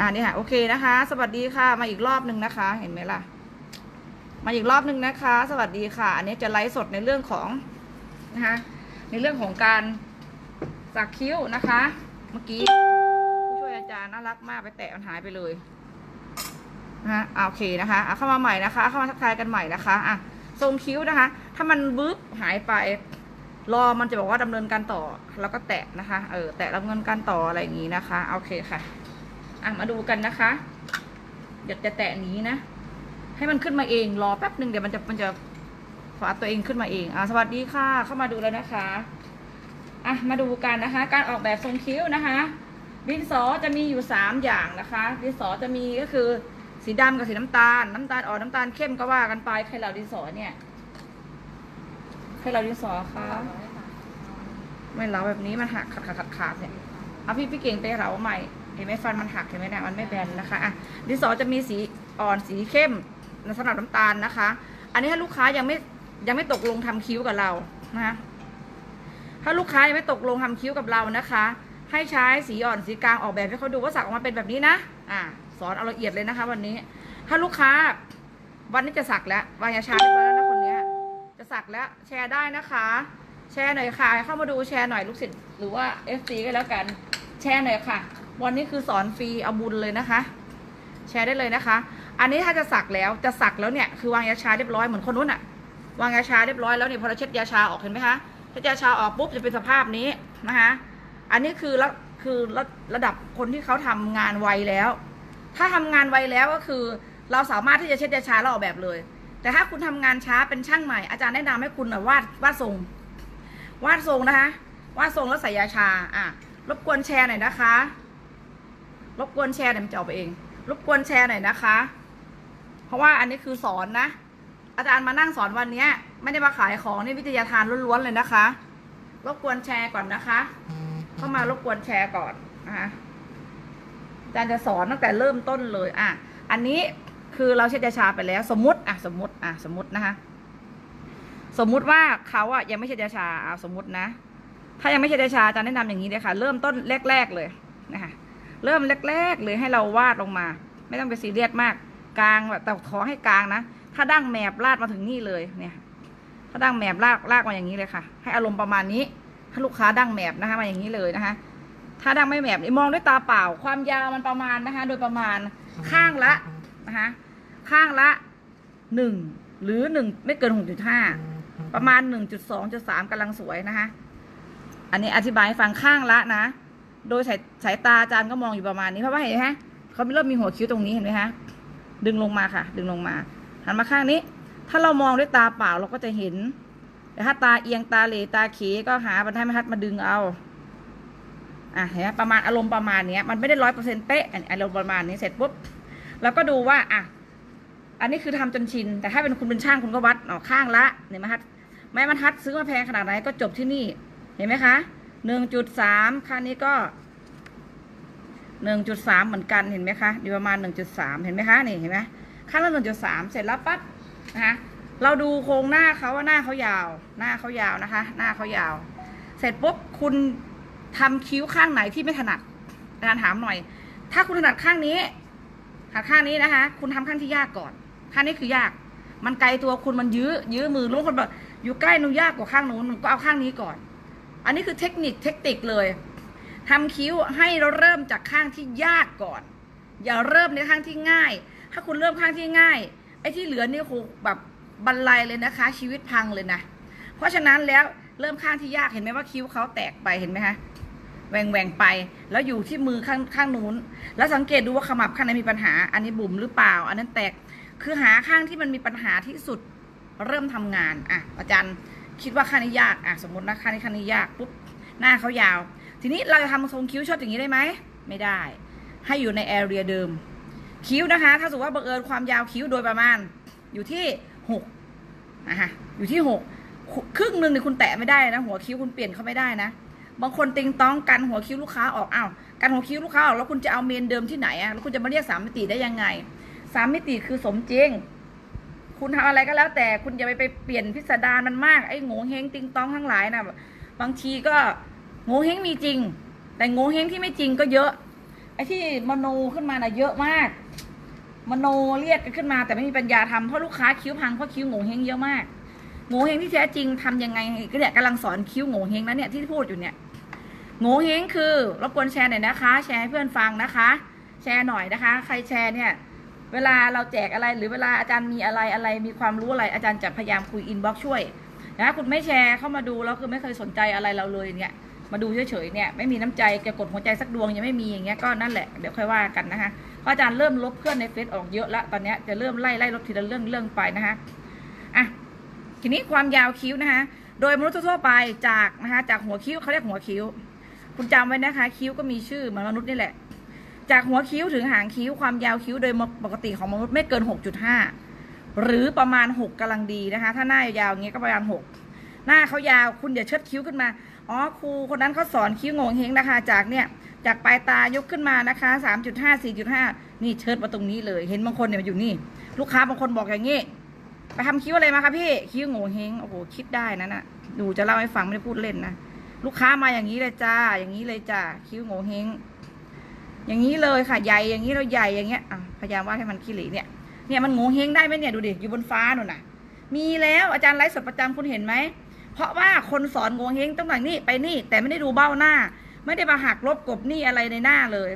อ่านี่ค่ะโอเคนะคะ สวัสดีค่ะ มาอีกรอบหนึ่งนะคะ เห็นไหมล่ะ มาอีกรอบหนึ่งนะคะ สวัสดีค่ะ อันนี้จะไลฟ์สดในเรื่องของนะคะ ในเรื่องของการสักคิ้วนะคะ เมื่อกี้ผู้ช่วยอาจารย์น่ารักมากไปแตะมันหายไปเลยนะคะโอเคนะคะอะเข้ามาใหม่นะคะ เข้ามาทักทายกันใหม่นะคะอะทรงคิ้วนะคะ ถ้ามันบึ๊บหายไป รอมันจะบอกว่าดำเนินการต่อ แล้วก็แตะนะคะ เออ แตะดำเนินการต่ออะไรอย่างนี้นะคะ โอเคค่ะ อะมาดูกันนะคะอย่าจะแตะนี้นะ ให้มันขึ้นมาเองรอแป๊บหนึ่งเดี๋ยวมันจะมันจะฝาตัวเองขึ้นมาเองอะสวัสดีค่ะ เข้ามาดูแล้วนะคะอะมาดูกันนะคะ การออกแบบทรงคิ้วนะคะ ดินสอจะมีอยู่สามอย่างนะคะ ดินสอจะมีก็คือสีดำกับสีน้ำตาล น้ำตาลอ่อนน้ำตาลเข้มก็ว่ากันไปใครเหล่าดินสอเนี่ยใครเหล่าดินสอคะไม่เหลาแบบนี้มันหักขาดขาดขาดขาดเนี่ยเอาพี่พี่เก่งไปเหลาใหม่ เห็นไหมฟันมันหักเห็นไหมเนี่ยมันไม่แบนนะคะอะดินสอจะมีสีอ่อนสีเข้มสำหรับน้ำตาลนะคะ อันนี้ถ้าลูกค้ายังไม่ยังไม่ตกลงทำคิ้วกับเรานะคะถ้าลูกค้ายังไม่ตกลงทำคิ้วกับเรานะคะ ให้ใช้สีอ่อนสีกลางออกแบบให้เขาดูว่าสักออกมาเป็นแบบนี้นะอ่าสอนเอาละเอียดเลยนะคะ วันนี้ ถ้าลูกค้าวันนี้จะสักแล้ววางยาชาเรียบร้อยแล้วนะคนเนี้ยจะสักแล้วแชร์ได้นะคะ แชร์หน่อยค่ะ เข้ามาดูแชร์หน่อยลูกศิษย์หรือว่า FC ก็แล้วกันแชร์หน่อยค่ะ วันนี้คือสอนฟรีเอาบุญเลยนะคะ แชร์ได้เลยนะคะ อันนี้ถ้าจะสักแล้วจะสักแล้วเนี่ยคือวางยาชาเรียบร้อยเหมือนคนนู้นอะวางยาชาเรียบร้อยแล้วเนี่ยพอเราเช็ดยาชาออกเห็นไหมคะเช็ดยาชาออกปุ๊บจะเป็นสภาพนี้นะคะ อันนี้คือระคือระระดับคนที่เขาทำงานไวแล้ว ถ้าทำงานไวแล้วก็คือ เราสามารถที่จะเช็ดยาชาแล้วออกแบบเลย แต่ถ้าคุณทำงานช้าเป็นช่างใหม่อาจารย์แนะนำให้คุณนะวาดวาดทรงวาดทรงนะคะวาดทรงแล้วใส่ยาชาอะรบกวนแชร์หน่อยนะคะ รบกวนแชร์หน่อยมันจะออกไปเอง รบกวนแชร์หน่อยนะคะ เพราะว่าอันนี้คือสอนนะ อาจารย์มานั่งสอนวันเนี้ยไม่ได้มาขายของนี่วิทยาทานล้วนๆเลยนะคะ รบกวนแชร์ก่อนนะคะ เข้ามารบกวนแชร์ก่อนนะคะอาจารย์จะสอนตั้งแต่เริ่มต้นเลย อะ อันนี้คือเราเช็ดยาชาไปแล้ว สมมติอะสมมติอะสมมตินะคะ สมมุติว่าเขาอะยังไม่เช็ดยาชาเอาสมมตินะ ถ้ายังไม่เช็ดยาชาอาจารย์แนะนำอย่างนี้เลยค่ะ เริ่มต้นแรก ๆเลยนะคะ เริ่มแรกๆเลยให้เราวาดลงมา ไม่ต้องไปซีเรียสมากกลางแบบแต่ขอให้กลางนะ ถ้าดั้งแมบลาดมาถึงนี่เลยเนี่ย ถ้าดั้งแมบลากลากมาอย่างนี้เลยค่ะ ให้อารมณ์ประมาณนี้ ถ้าลูกค้าดั้งแมบนะคะมาอย่างนี้เลยนะคะ ถ้าดั้งไม่แมบมองด้วยตาเปล่า ความยาวมันประมาณนะคะ โดยประมาณข้างละนะคะข้างละหนึ่งหรือหนึ่งไม่เกินหกจุดห้าประมาณหนึ่งจุดสองจุดสามกำลังสวยนะคะ อันนี้อธิบายให้ฟังข้างละนะ โดยสายสายตาอาจารย์ก็มองอยู่ประมาณนี้เพราะว่าเห็นไหมฮะเขาเริ่มมีหัวคิ้วตรงนี้เห็นไหมฮะดึงลงมาค่ะ ดึงลงมาหันมาข้างนี้ ถ้าเรามองด้วยตาเปล่าเราก็จะเห็น แต่ถ้าตาเอียงตาเหลตาเขก็หาบรรทัดบรรทัดมาดึงเอาอะเห็นไหมประมาณอารมณ์ประมาณเนี้ยมันไม่ได้ร้อยเปอร์เซ็นต์เป๊ะอันอารมณ์ประมาณนี้เสร็จปุ๊บเราก็ดูว่าอะอันนี้คือทำจนชิน แต่ถ้าเป็นคุณเป็นช่างคุณก็วัดออกข้างละเนี่ยมาทัดไม้บรรทัดซื้อมาแพงขนาดไหนก็จบที่นี่ เห็นไหมคะหนึ่งจุดสามข้างนี้ก็ หนึ่งจุดสามเหมือนกันเห็นไหมคะอยู่ประมาณหนึ่งจุดสามเห็นไหมคะนี่เห็นไหมข้างละหนึ่งจุดสามเสร็จแล้วปั๊บนะคะเราดูโครงหน้าเขาว่าหน้าเขายาว หน้าเขายาวนะคะ หน้าเขายาว เสร็จปุ๊บคุณทำคิ้วข้างไหนที่ไม่ถนัดอาจารย์ถามหน่อย ถ้าคุณถนัดข้างนี้ถนัดข้างนี้นะคะ คุณทำข้างที่ยากก่อน ข้างนี้คือยาก มันไกลตัวคุณมันยื้อยื้อมือรู้คนแบบอยู่ใกล้นูยากกว่าข้างนู้นก็เอาข้างนี้ก่อน อันนี้คือเทคนิคเทคนิคเลย ทำคิ้วให้เราเริ่มจากข้างที่ยากก่อน อย่าเริ่มในข้างที่ง่าย ถ้าคุณเริ่มข้างที่ง่าย ไอ้ที่เหลือนี่คงแบบบรรลัยเลยนะคะ ชีวิตพังเลยนะ เพราะฉะนั้นแล้วเริ่มข้างที่ยากเห็นไหมว่าคิ้วเขาแตกไปเห็นไหมคะแหว่งแหวงไป แล้วอยู่ที่มือข้างข้างนู้น แล้วสังเกตดูว่าขมับข้างไหนมีปัญหา อันนี้บุ๋มหรือเปล่า อันนั้นแตกคือหาข้างที่มันมีปัญหาที่สุดเริ่มทำงานอะอาจารย์คิดว่าข้างนี้ยากอะสมมตินะข้างนี้ข้างนี้ยากปุ๊บหน้าเขายาว ทีนี้เราจะทำทรงคิ้วช็อตอย่างนี้ได้ไหม ไม่ได้ ให้อยู่ในแอเรียเดิม คิ้วนะคะ ถ้าสมมติว่าบังเอิญความยาวคิ้วโดยประมาณ อยู่ที่หกนะฮะอยู่ที่หกครึ่งหนึ่งเนี่ยคุณแตะไม่ได้นะ หัวคิ้วคุณเปลี่ยนเขาไม่ได้นะ บางคนติงต้องกันหัวคิ้วลูกค้าออกอ้าวกันหัวคิ้วลูกค้าออกแล้วคุณจะเอาเมนเดิมที่ไหนอะแล้วคุณจะมาเรียกสามมิติได้ยังไงสามมิติคือสมจริง คุณทำอะไรก็แล้ว แต่คุณอย่าไปไปเปลี่ยนพิสดารมันมากไอ้โง่เฮงติงต้องทั้งหลายนะบางทีก็ ง่เฮงมีจริง แต่โง่เฮงที่ไม่จริงก็เยอะไอ้ที่มโนขึ้นมาน่ะเยอะมาก มโนเรียกกันขึ้นมา แต่ไม่มีปัญญาทำเพราะลูกค้าคิ้วพังเพราะคิ้วโง่เฮงเยอะมากโง่เฮงที่แท้จริงทำยังไงก็เนี่ยกำลังสอนคิ้วโง่เฮงนะเนี่ยที่พูดอยู่เนี่ยโง่เฮงคือรบกวนแชร์หน่อยนะคะ แชร์ให้เพื่อนฟังนะคะ แชร์หน่อยนะคะ ใครแชร์เนี่ยเวลาเราแจกอะไรหรือเวลาอาจารย์มีอะไรอะไรมีความรู้อะไรอาจารย์จะพยายามคุยอินบ็อกช่วยนะคุณไม่แชร์เข้ามาดูแล้วคือไม่เคยสนใจอะไรเราเลยเนี่ย มาดูเฉยๆเนี่ยไม่มีน้ำใจแกกดหัวใจสักดวงยังไม่มีอย่างเงี้ยก็นั่นแหละเดี๋ยวค่อยว่ากันนะคะเพราะอาจารย์เริ่มลบเพื่อนในเฟซออกเยอะแล้วตอนนี้จะเริ่มไล่ไล่ลบทีละเรื่องเรื่องไปนะคะอะทีนี้ความยาวคิ้วนะคะโดยมนุษย์ทั่วไปจากนะคะจากหัวคิ้วเขาเรียกหัวคิ้ว คุณจำไว้นะคะ คิ้วก็มีชื่อเหมือนมนุษย์นี่แหละ จากหัวคิ้วถึงหางคิ้วความยาวคิ้วโดยปกติของมนุษย์ไม่เกิน 6.5 หรือประมาณ 6กำลังดีนะคะ ถ้าหน้ายาวๆอย่างเงี้ยก็ประมาณ 6 หน้าเขายาวคุณอย่าเชิดคิ้วขึ้นมา อ๋อครูคนนั้นเขาสอนคิ้วงงเฮงนะคะ จากเนี่ยจากปลายตายกขึ้นมานะคะ3.5 4.5นี่เชิดมาตรงนี้เลย เห็นบางคนเนี่ยมันอยู่นี่ ลูกค้าบางคนบอกอย่างนี้ไปทำคิ้วอะไรมาคะพี่คิ้วงงเฮงโอ้โหคิดได้นะน่ะดูจะเล่าให้ฟังไม่ได้พูดเล่นนะลูกค้ามาอย่างนี้เลยจ้า อย่างนี้เลยจ้าคิ้วงงเฮงอย่างนี้เลยค่ะใหญ่อย่างนี้เราใหญ่อย่างเงี้ยพยายามวาดให้มันขี้หลีเนี่ยเนี่ยมันงงเฮงได้ไหมเนี่ยดูดิอยู่บนฟ้าหนูน่ะ มีแล้วอาจารย์ไลฟ์สดประจำคุณเห็นไหม เพราะว่าคนสอนโงงเฮงต้องหนังนี่ไปนี่ แต่ไม่ได้ดูเบ้าหน้า ไม่ได้มาหักลบกบหนี่อะไรในหน้าเลย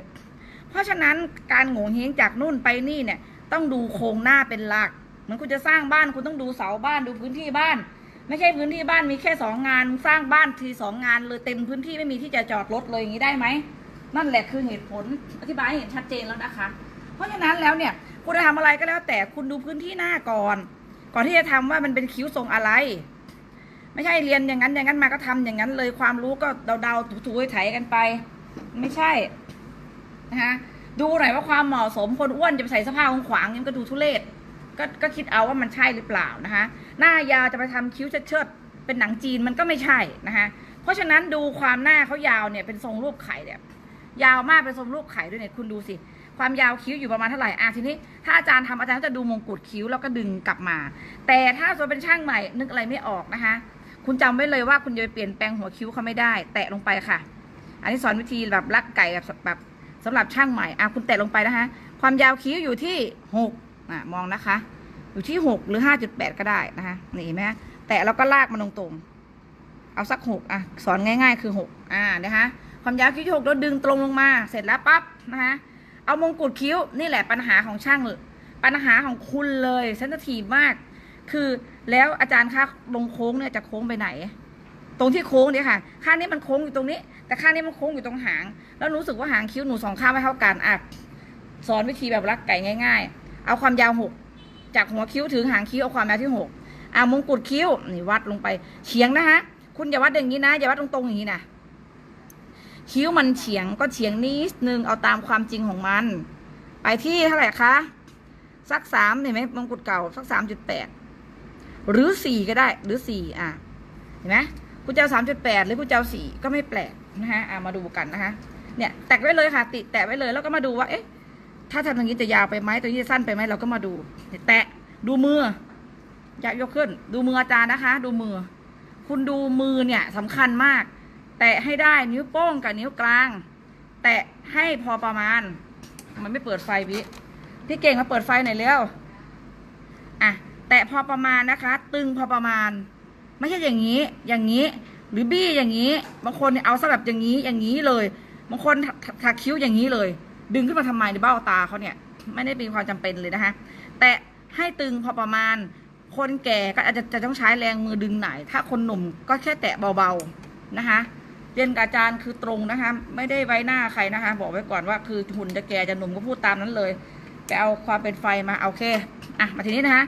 เพราะฉะนั้นการโงงเฮงจากนู่นไปนี่เนี่ย ต้องดูโครงหน้าเป็นหลักเหมือนคุณจะสร้างบ้านคุณต้องดูเสาบ้านดูพื้นที่บ้าน ไม่ใช่พื้นที่บ้านมีแค่สองงานสร้างบ้านทีสองงานเลยเต็มพื้นที่ไม่มีที่จะจอดรถเลยอย่างนี้ได้ไหมนั่นแหละคือเหตุผลอธิบายให้เห็นชัดเจนแล้วนะคะ เพราะฉะนั้นแล้วเนี่ยคุณจะทำอะไรก็แล้วแต่คุณดูพื้นที่หน้าก่อน ก่อนที่จะทำว่ามันเป็นคิ้วทรงอะไร ไม่ใช่เรียนอย่างนั้นอย่างนั้นมาก็ทำอย่างนั้นเลยความรู้ก็เดาๆถูๆไถกันไป ไม่ใช่นะคะดูหน่อยว่าความเหมาะสมคนอ้วนจะไปใส่เสอผ้าขวางๆนี่มันก็ดูทุเรศก็ก็คิดเอาว่ามันใช่หรือเปล่านะคะหน้ายาวจะไปทำคิ้วเชิดๆเป็นหนังจีนมันก็ไม่ใช่นะคะเพราะฉะนั้นดูความหน้าเขายาวเนี่ยเป็นทรงรูปไข่เนี่ยยาวมากเป็นทรงรูปไข่ด้วยเนี่ยคุณดูสิความยาวคิ้วอยู่ประมาณเท่าไหร่อะทีนี้ถ้าอาจารย์ทำอาจารย์ก็จะดูมงกุฎคิ้วแล้วก็ดึงกลับมา แต่ถ้าส่วนเป็นช่างใหม่นึกอะไรไม่ออกนะคะ คุณจำไว้เลยว่าคุณจะไปเปลี่ยนแปลงหัวคิ้วเขาไม่ได้ แตะลงไปค่ะ อันนี้สอนวิธีแบบลักไก่แบบแบบสำหรับช่างใหม่อะคุณแตะลงไปนะคะ ความยาวคิ้วอยู่ที่หกอะมองนะคะ อยู่ที่หกหรือห้าจุดแปดก็ได้นะคะนี่เห็นไหมแตะแล้วก็ลากมันตรงๆเอาสักหกอะสอนง่ายๆ คือหกอ่านะคะความยาวคิ้วที่หกแล้วดึงตรงลงมา เสร็จแล้วปั๊บนะคะเอามงกุฎคิ้วนี่แหละปัญหาของช่างปัญหาของคุณเลยเซนซิทีฟมาก คือ แล้วอาจารย์คะลงโค้งเนี่ยจะโค้งไปไหน ตรงที่โค้งเนี่ยค่ะ ข้างนี้มันโค้งอยู่ตรงนี้ แต่ข้างนี้มันโค้งอยู่ตรงหาง แล้วรู้สึกว่าหางคิ้วหนูสองข้างไม่เท่ากันอะสอนวิธีแบบรักไก่ง่าย ๆ เอาความยาวหกจากหัวคิ้วถึงหางคิ้วเอาความยาวที่หกเอามงกุฎคิ้วนี่วัดลงไปเฉียงนะคะคุณอย่าวัดอย่างนี้นะอย่าวัดตรงๆอย่างนี้นะคิ้วมันเฉียงก็เฉียงนิดนึงเอาตามความจริงของมัน ไปที่เท่าไหร่คะสักสามเห็นไหมมงกุฎเก่าสักสามจุดแปด หรือสี่ก็ได้หรือสี่อะเห็นไหมคุณเจ้าสามจุดแปดหรือคุณเจ้าสี่ก็ไม่แปลกนะฮะอะมาดูกันนะคะเนี่ยแตะไว้เลยค่ะ ติแตะไว้เลยแล้วก็มาดูว่า เอ๊ะ ถ้าทำอย่างนี้จะยาวไปไหมตัวนี้จะสั้นไปไหมเราก็มาดู แตะดูมืออยากยกขึ้น ดูมืออาจารย์นะคะ ดูมือ คุณดูมือเนี่ยสำคัญมาก แตะให้ได้นิ้วโป้งกับนิ้วกลาง แตะให้พอประมาณ มันไม่เปิดไฟพี่พี่เก่งมาเปิดไฟหน่อยเร็ว แตะพอประมาณนะคะ ตึงพอประมาณ ไม่ใช่อย่างนี้ อย่างนี้ หรือบี้อย่างนี้ บางคนเนี่ยเอาสลับอย่างนี้ อย่างนี้เลย บางคนถักคิ้วอย่างนี้เลย ดึงขึ้นมาทำไมในเบ้าตาเขาเนี่ย ไม่ได้มีความจำเป็นเลยนะคะ แตะให้ตึงพอประมาณ คนแก่ก็อาจจะจะต้องใช้แรงมือดึงไหน ถ้าคนหนุ่มก็แค่แตะเบาๆนะคะ เรียนกับอาจารย์คือตรงนะคะ ไม่ได้ไว้หน้าใครนะคะ บอกไว้ก่อนว่าคือหุ่นจะแก่จะหนุ่มก็พูดตามนั้นเลย ไปเอาความเป็นไฟมาเอาโอเค อะ มาทีนี้นะคะ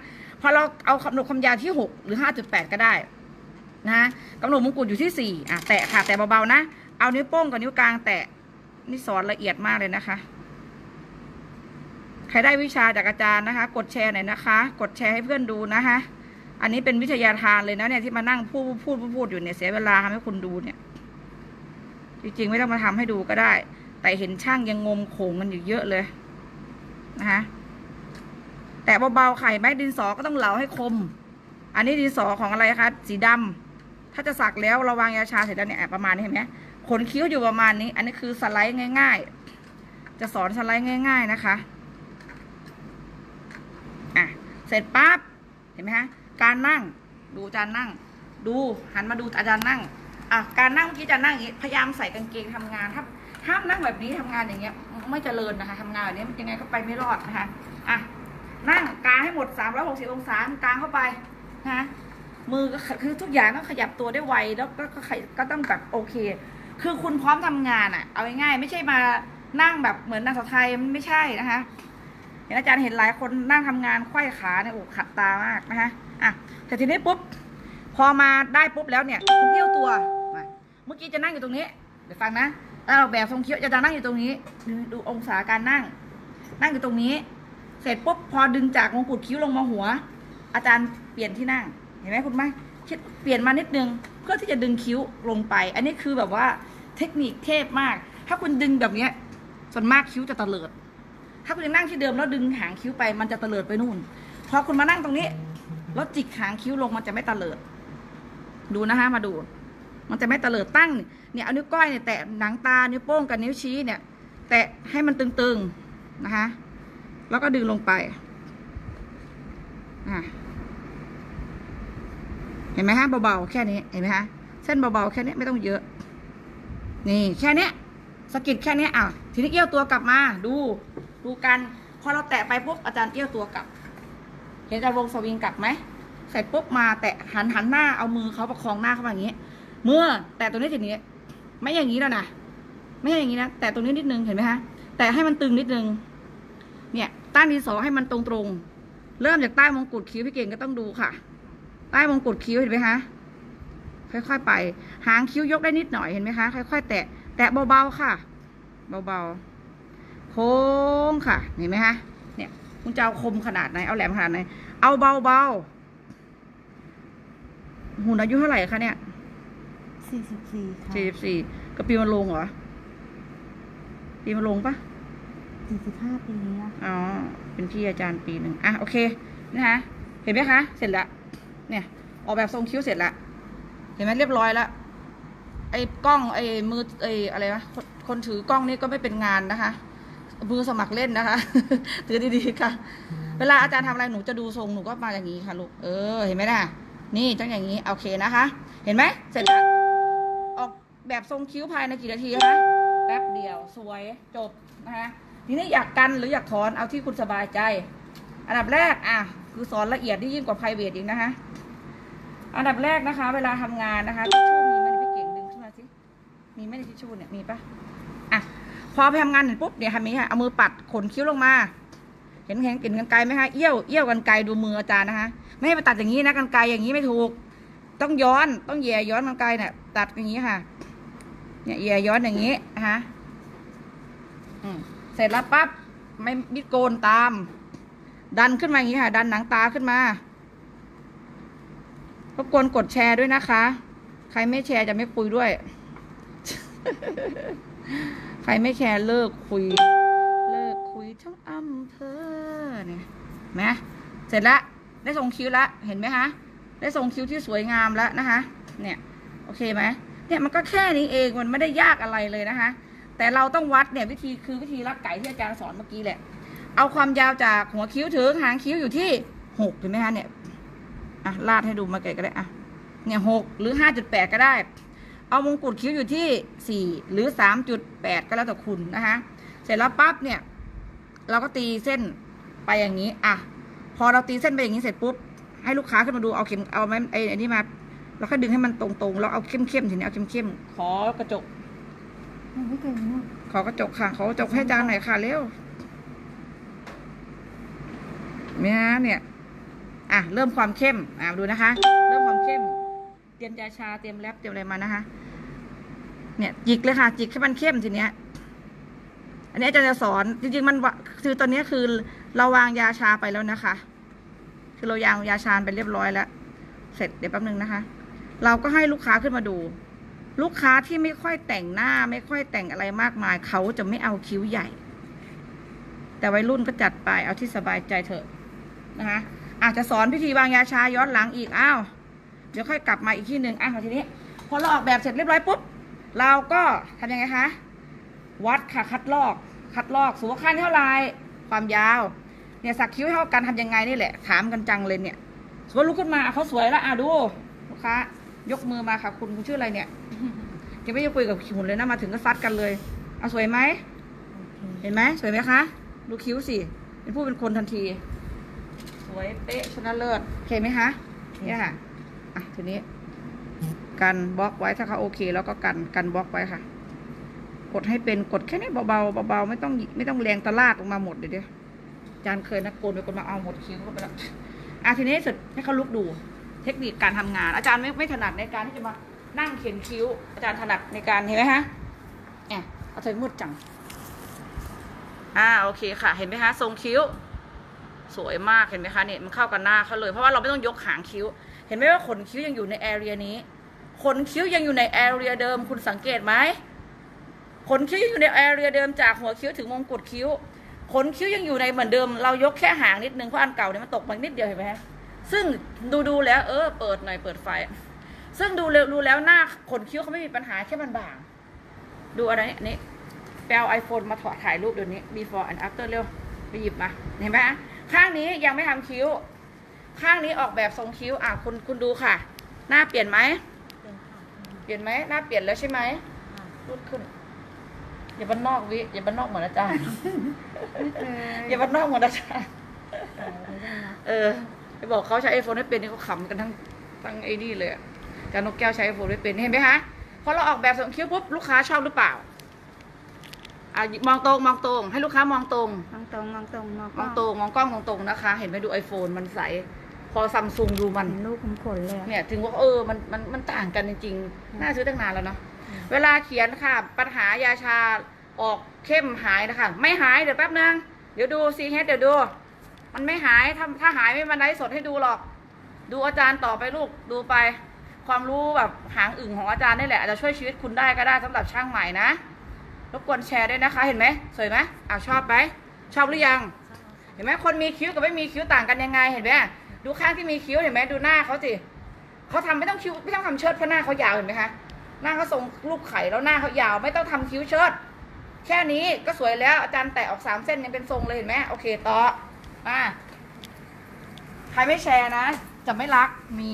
อเราเอากำหนดความยาวที่หกหรือห้าจุดแปดก็ได้นะคะกำหนดมงกุฎอยู่ที่สี่อะ แตะค่ะ แตะเบาๆนะ เอานิ้วโป้งกับนิ้วกลางแตะ นี่สอนละเอียดมากเลยนะคะ ใครได้วิชาจากอาจารย์นะคะ กดแชร์หน่อยนะคะ กดแชร์ให้เพื่อนดูนะคะ อันนี้เป็นวิทยาทานเลยนะเนี่ยที่มานั่งพูดพูดพูดอยู่เนี่ยเสียเวลาทำให้คุณดูเนี่ย จริงๆไม่ต้องมาทำให้ดูก็ได้ แต่เห็นช่างยังงมโขงกันอยู่เยอะเลยนะคะ แต่เบาๆไข่แม็กดินสอก็ต้องเหลาให้คม อันนี้ดินสอของอะไรคะสีดำถ้าจะสักแล้วระวางยาชาเสร็จแล้วเนี่ยประมาณนี้เห็นไหมขนคิ้วอยู่ประมาณนี้ อันนี้คือสไลด์ง่าย ๆ จะสอนสไลด์ง่าย ๆนะคะอะเสร็จปั๊บเห็นไหมคะการนั่งดูอาจารย์นั่ง ดูหันมาดูอาจารย์นั่งอะการนั่งเมื่อกี้อาจารย์นั่งอย่างนี้พยายามใส่กางเกงทำงานถ้าห้ามนั่งแบบนี้ทำงานอย่างเงี้ย ไม่เจริญนะคะทำงานแบบนี้ยังไงก็ไปไม่รอดนะคะอะ นั่งกางให้หมด 360 องศากางเข้าไปนะมือก็คือทุกอย่างต้องขยับตัวได้ไวแล้วก็ก็ก็ต้องแบบโอเค คือคุณพร้อมทำงานอะเอาง่ายๆไม่ใช่มานั่งแบบเหมือนนางสาวไทยมันไม่ใช่นะคะเห็นอาจารย์เห็นหลายคนนั่งทำงานไขว้ขาเนี่ยโอ้ขัดตามากนะคะอะแต่ทีนี้ปุ๊บพอมาได้ปุ๊บแล้วเนี่ยคุณเอี้ยวตัวมาเมื่อกี้จะนั่งอยู่ตรงนี้เดี๋ยวฟังนะแล้วเราแบบทรงเคี้ยวจะนั่งอยู่ตรงนี้ดูองศาการนั่ง นั่งอยู่ตรงนี้ เสร็จปุ๊บพอดึงจากมงกุฎคิ้วลงมาหัว อาจารย์เปลี่ยนที่นั่ง เห็นไหมคุณไหมคิดเปลี่ยนมานิดนึงเพื่อที่จะดึงคิ้วลงไป อันนี้คือแบบว่าเทคนิคเทพมาก ถ้าคุณดึงแบบเนี้ยส่วนมากคิ้วจะตะเลิด ถ้าคุณยังนั่งที่เดิมแล้วดึงหางคิ้วไปมันจะตะเลิดไปนู่น พอคุณมานั่งตรงนี้แล้วจิกหางคิ้วลงมันจะไม่ตะเลิด ดูนะคะมาดู มันจะไม่ตะเลิดตั้ง เนี่ยเอานิ้วก้อยเนี่ยแตะหนังตา นิ้วโป้งกับนิ้วชี้เนี่ย แตะให้มันตึงๆนะคะ แล้วก็ดึงลงไป อะเห็นไหมฮะเบาๆแค่นี้เห็นไหมฮะเส้นเบาๆแค่นี้ไม่ต้องเยอะ นี่แค่เนี้ยสกิดแค่เนี้ยอะทีนี้เอี้ยวตัวกลับมา ดู ดูกันพอเราแตะไปปุ๊บอาจารย์เอี้ยวตัวกลับ เห็นอาจารย์วงสวิงกลับไหมเสร็จปุ๊บมาแตะหันหันหน้าเอามือเขาประคองหน้าเข้ามาอย่างนี้ เมื่อแตะตรงนี้ทีนี้ ไม่อย่างนี้แล้วนะไม่อย่างนี้นะแตะตรงนี้นิดนึงเห็นไหมฮะแตะให้มันตึงนิดนึง ต้านดีสอให้มันตรงๆ เริ่มจากใต้มงกุฎคิ้วพี่เก่งก็ต้องดูค่ะ ใต้มงกุฎคิ้วเห็นไหมคะค่อยๆไป หางคิ้วยกได้นิดหน่อยเห็นไหมคะค่อยๆแตะแตะเบาๆค่ะ เบาๆ โค้งค่ะ เห็นไหมคะเนี่ยคุณจะเอาคมขนาดไหนเอาแหลมขนาดไหนเอาเบาๆหุ่นอายุเท่าไหร่คะเนี่ยสี่สิบสี่ค่ะสี่สิบสี่ก็ปีมาลงเหรอปีมาลงปะ สี่สิบห้าปีนี้แล้วอ๋อ เป็นพี่อาจารย์ปีหนึ่งอะโอเคนะคะเห็นไหมคะ เสร็จแล้วเนี่ย ออกแบบทรงคิ้วเสร็จแล้วเห็นไหมเรียบร้อยแล้วไอ้กล้องไอ้มือไอ้อะไรวะคนคนถือกล้องนี่ก็ไม่เป็นงานนะคะมือสมัครเล่นนะคะ ถือดีๆค่ะ เวลาอาจารย์ทำอะไรหนูจะดูทรงหนูก็มาอย่างนี้ค่ะลูก เออ เห็นไหมน่ะนี่ต้องอย่างนี้ โอเคนะคะ เห็นไหม เสร็จแล้ว ออกแบบทรงคิ้วภายในกี่นาทีคะ แป๊บเดียว สวย จบนะคะ ทีนี้อยากกันหรืออยากถอนเอาที่คุณสบายใจ อันดับแรกอะคือสอนละเอียดที่ยิ่งกว่า p r i v a t อีกนะคะ อันดับแรกนะคะ เวลาทำงานนะคะทิชชู่มีไหมพี่เก่งดึงขึ้นมาสิมีไหมในทิชชู่เนี่ยมีปะอะพอไปทำงานเสร็จปุ๊บเนี่ยทำอย่างนี้ค่ะเอามือปัดขนคิ้วลงมา เห็นเห็นเห็นกันไกลไหมคะเอี้ยวเอี้ยวกันไกลดูมืออาจารย์นะคะ ไม่ให้ไปตัดอย่างนี้นะกันไกลอย่างนี้ไม่ถูก ต้องย้อนต้องแย่ย้อนกันไกลเนี่ยตัดอย่างนี้ค่ะ เนี่ยแย่ย้อนอย่างนี้นะคะอืม เสร็จแล้วปั๊บไม่มิดโกนตาม ดันขึ้นมาอย่างนี้ค่ะ ดันหนังตาขึ้นมารบกวนกดแชร์ด้วยนะคะ ใครไม่แชร์จะไม่คุยด้วย ใครไม่แชร์เลิกคุย เลิกคุยทั้งอำเภอเนี่ยนไหมเสร็จแล้วได้ทรงคิ้วแล้วเห็นไหมคะ ได้ทรงคิ้วที่สวยงามแล้วนะคะ เนี่ย โอเคไหมเนี่ยมันก็แค่นี้เองมันไม่ได้ยากอะไรเลยนะคะ แต่เราต้องวัดเนี่ยวิธีคือวิธีรักไก่ที่อาจารย์สอนเมื่อกี้แหละ เอาความยาวจากหัวคิ้วถึงหางคิ้วอยู่ที่หกเห็นไหมคะเนี่ยอะลาดให้ดูมาไกลก็ได้อะเนี่ยหกหรือห้าจุดแปดก็ได้ เอามงกุฎคิ้วอยู่ที่สี่หรือสามจุดแปดก็แล้วแต่คุณนะคะเสร็จแล้วปั๊บเนี่ย เราก็ตีเส้นไปอย่างนี้อะพอเราตีเส้นไปอย่างนี้เสร็จปุ๊บให้ลูกค้าขึ้นมาดูเอาเข็มเอาไม้ไอ้นี่มาแล้วก็ดึงให้มันตรงๆแล้วเอาเข้มๆทีนี้เอาเข้มๆขอกระจก ไม่เก่งนะขอกระจกค่ะ ขอกระจกให้จารย์หน่อยค่ะเร็วเนี่ยเนี่ย อะ เริ่มความเข้ม อะดูนะคะ เริ่มความเข้ม เตรียมยาชา เตรียมแรปเตรียมอะไรมานะคะ เนี่ยจิกเลยค่ะ จิกให้มันเข้มทีเนี้ย อันนี้อาจารย์จะสอน จริงๆมันวะคือตอนนี้คือเราวางยาชาไปแล้วนะคะ คือเรายางยาชาไปเรียบร้อยแล้ว เสร็จเดี๋ยวแป๊บนึงนะคะ เราก็ให้ลูกค้าขึ้นมาดู ลูกค้าที่ไม่ค่อยแต่งหน้าไม่ค่อยแต่งอะไรมากมาย เขาจะไม่เอาคิ้วใหญ่ แต่วัยรุ่นก็จัดไปเอาที่สบายใจเถอะนะคะอาจจะสอนพิธีวางยาชาย้อนหลังอีกอ้าวเดี๋ยวค่อยกลับมาอีกที่หนึ่งอะทีนี้ พอเราออกแบบเสร็จเรียบร้อยปุ๊บเราก็ทำยังไงคะวัดค่ะคัดลอก คัดลอกสูงขั้นเท่าไรความยาว เนี่ยสักคิ้วเท่ากันทำยังไงนี่แหละ ถามกันจังเลยเนี่ยสมมติลุกขึ้นมาเขาสวยแล้วอะดูลูกค้า ยกมือมาค่ะ คุณคุณชื่ออะไรเนี่ยยังไม่ได้คุยกับขุนเลยนะมาถึงก็ซัดกันเลยเอาสวยไหมโอเคเห็นไหมสวยไหมคะ ดูคิ้วสิเป็นผู้เป็นคนทันที สวยเป๊ะชนะเลิศโอเคไหมคะเนี่ยค่ะอะทีนี้กันบล็อกไว้ถ้าเขาโอเค แล้วก็กันกันบล็อกไว้ค่ะ กดให้เป็นกดแค่นี้เบาๆเบาๆไม่ต้องไม่ต้องแรงตะลาดออกมาหมดเดี๋ยวเดี๋ยวอาจารย์เคยนะโกนไปกดมาเอาหมดคิ้วเข้าไปแล้วอะทีนี้เสร็จให้เขาลุกดู เทคนิคการทำงาน อาจารย์ไม่ไม่ถนัดในการที่จะมานั่งเขียนคิ้ว อาจารย์ถนัดในการเห็นไหมคะเนี่ยเอาเธอมืดจัง อ่าโอเคค่ะ เห็นไหมคะทรงคิ้ว สวยมากเห็นไหมคะเนี่ยมันเข้ากับหน้าเขาเลย เพราะว่าเราไม่ต้องยกหางคิ้ว เห็นไหมว่าขนคิ้วยังอยู่ในแอเรียนี้ขนคิ้วยังอยู่ในแอเรียเดิม คุณสังเกตไหมขนคิ้วยังอยู่ในแอเรียเดิมจากหัวคิ้วถึงมงกุฎคิ้วขนคิ้วยังอยู่ในเหมือนเดิม เรายกแค่หางนิดนึงเพราะอันเก่าเนี่ยมันตกมานิดเดียวเห็นไหมฮะ ซึ่งดูดูแล้วเออเปิดหน่อยเปิดไฟ ซึ่งดูแล้วดูแล้วหน้าขนคิ้วเขาไม่มีปัญหาแค่มันบาง ดูอะไรเนี่ยอันนี้ไปเอาไอโฟนมาถอดถ่ายรูปเดี๋ยวนี้ before and after เร็วไปหยิบมาเห็นไหมฮะข้างนี้ยังไม่ทำคิ้ว ข้างนี้ออกแบบทรงคิ้วอะคุณคุณดูค่ะ หน้าเปลี่ยนไหมเป็นค่ะเปลี่ยนไหมหน้าเปลี่ยนแล้วใช่ไหมค่ะรูดขึ้นอย่าบ้านนอกวิอย่าบ้านนอกเหมือนอาจารย์ไม่เคยอย่าบ้านนอกเหมือนอาจารย์ใส่ไว้ได้นะเออ ไปบอกเขาใช้ไอโฟนไม่เป็นนี่เขาขำกันทั้งทั้งไอ้นี่เลยอะอาจารย์นกแก้วใช้ไอโฟนไม่เป็นเห็นไหมคะพอเราออกแบบทรงคิ้วปุ๊บลูกค้าชอบหรือเปล่าอะมองตรงมองตรง ให้ลูกค้ามองตรง มองตรงมองตรงมองมองตรงมองกล้องตรงๆนะคะ เห็นไหมดู iPhone มันใส พอซัมซุงดูมันเห็นลูกขุมขนเลยอะเนี่ยถึงว่าเออมันมันมันต่างกันจริงๆน่าซื้อตั้งนานแล้วเนาะเวลาเขียนค่ะ ปัญหายาชาออกเข้มหายนะคะ ไม่หายเดี๋ยวแป๊บนึงเดี๋ยวดูซีเฮดเดี๋ยวดู มันไม่หายถ้าถ้าหายไม่มาไลฟ์สดให้ดูหรอก ดูอาจารย์ต่อไปลูกดูไป ความรู้แบบหางอึ่งของอาจารย์นี่แหละอาจจะช่วยชีวิตคุณได้ก็ได้สำหรับช่างใหม่นะรบกวนแชร์ด้วยนะคะ เห็นไหมสวยไหมอ้าวชอบไหมชอบหรือยัง เห็นไหมคนมีคิ้วกับไม่มีคิ้วต่างกันยังไงเห็นไหมดูข้างที่มีคิ้วเห็นไหมดูหน้าเขาสิเขาทำไม่ต้องคิ้วไม่ต้องทำเชิดเพราะหน้าเขายาวเห็นไหมคะหน้าเขาทรงลูกไข่แล้วหน้าเขายาว ไม่ต้องทำคิ้วเชิดแค่นี้ก็สวยแล้วอาจารย์แตะออกสามเส้นยังเป็นทรงเลยเห็นไหมโอเคต่อ มา ใครไม่แชร์นะ จะไม่รักมี